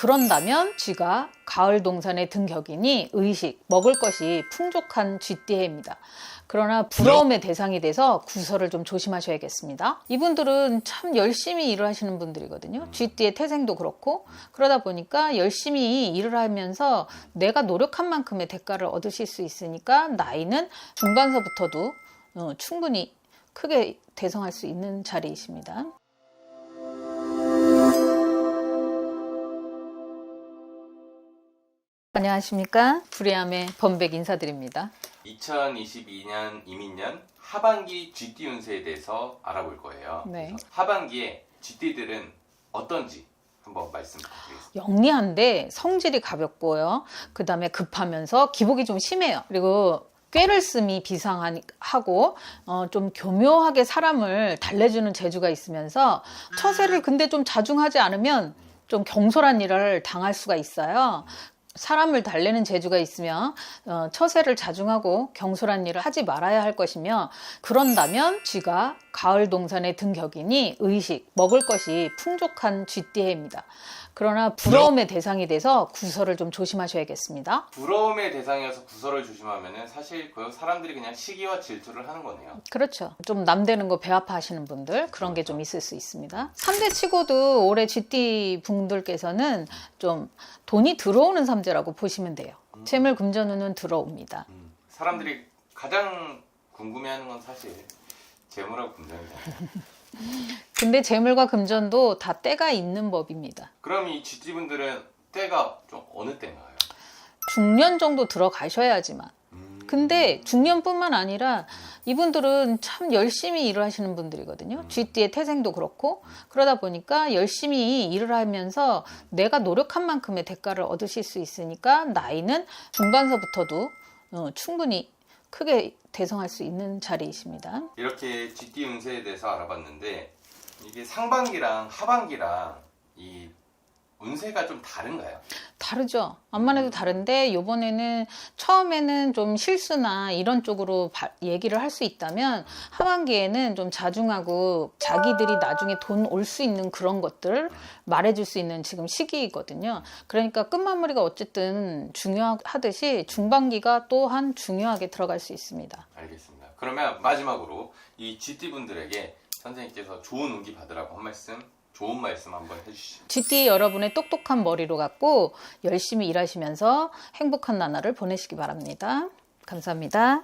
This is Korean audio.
그런다면 쥐가 가을 동산에 든 격이니 의식, 먹을 것이 풍족한 쥐띠해입니다. 그러나 부러움의 대상이 돼서 구설을 좀 조심하셔야겠습니다. 이분들은 참 열심히 일을 하시는 분들이거든요. 쥐띠의 태생도 그렇고 그러다 보니까 열심히 일을 하면서 내가 노력한 만큼의 대가를 얻으실 수 있으니까 나이는 중반서부터도 어, 충분히 크게 대성할 수 있는 자리이십니다. 안녕하십니까. 불의함의 범백 인사드립니다. 2022년 이민년 하반기 GT 운세에 대해서 알아볼 거예요. 네. 그래서 하반기에 GT들은 어떤지 한번 말씀 부탁드리겠습니다. 영리한데 성질이 가볍고요. 그 다음에 급하면서 기복이 좀 심해요. 그리고 꾀를 씀이 비상하고 어, 좀 교묘하게 사람을 달래주는 재주가 있으면서 처세를 근데 좀 자중하지 않으면 좀 경솔한 일을 당할 수가 있어요. 사람을 달래는 재주가 있으며 어, 처세를 자중하고 경솔한 일을 하지 말아야 할 것이며 그런다면 쥐가 가을 동산에 든 격이니 의식 먹을 것이 풍족한 쥐띠해입니다. 그러나 부러움의 대상이 돼서 구설을 좀 조심하셔야겠습니다. 부러움의 대상이어서 구설을 조심하면은 사실 그 사람들이 그냥 시기와 질투를 하는 거네요. 그렇죠. 좀 남되는 거 배 아파 하시는 분들 그런 게 좀 있을 수 있습니다. 3대 치고도 올해 쥐띠 분들께서는 좀 돈이 들어오는 삼재라고 보시면 돼요. 재물 금전운은 들어옵니다. 음, 사람들이 가장 궁금해하는 건 사실 재물하고 금전이잖아요. 근데 재물과 금전도 다 때가 있는 법입니다. 그럼 이 GT 분들은 때가 좀 어느 때인가요? 중년 정도 들어가셔야지만. 음, 근데 중년뿐만 아니라 이분들은 참 열심히 일을 하시는 분들이거든요. 쥐띠의 태생도 그렇고 그러다 보니까 열심히 일을 하면서 내가 노력한 만큼의 대가를 얻으실 수 있으니까 나이는 중반서부터도 어, 충분히 크게 대성할 수 있는 자리이십니다. 이렇게 GT 운세에 대해서 알아봤는데 이게 상반기랑 하반기랑 이 운세가 좀 다른가요? 다르죠. 암만 해도 다른데 이번에는 처음에는 좀 실수나 이런 쪽으로 바- 얘기를 할 수 있다면 하반기에는 좀 자중하고 자기들이 나중에 돈 올 수 있는 그런 것들 말해줄 수 있는 지금 시기이거든요. 그러니까 끝마무리가 어쨌든 중요하듯이 중반기가 또한 중요하게 들어갈 수 있습니다. 알겠습니다. 그러면 마지막으로 이 GT 분들에게 선생님께서 좋은 운기 받으라고 한 말씀, 좋은 말씀 한번 해주시죠. GT 여러분의 똑똑한 머리로 갖고 열심히 일하시면서 행복한 나날을 보내시기 바랍니다. 감사합니다.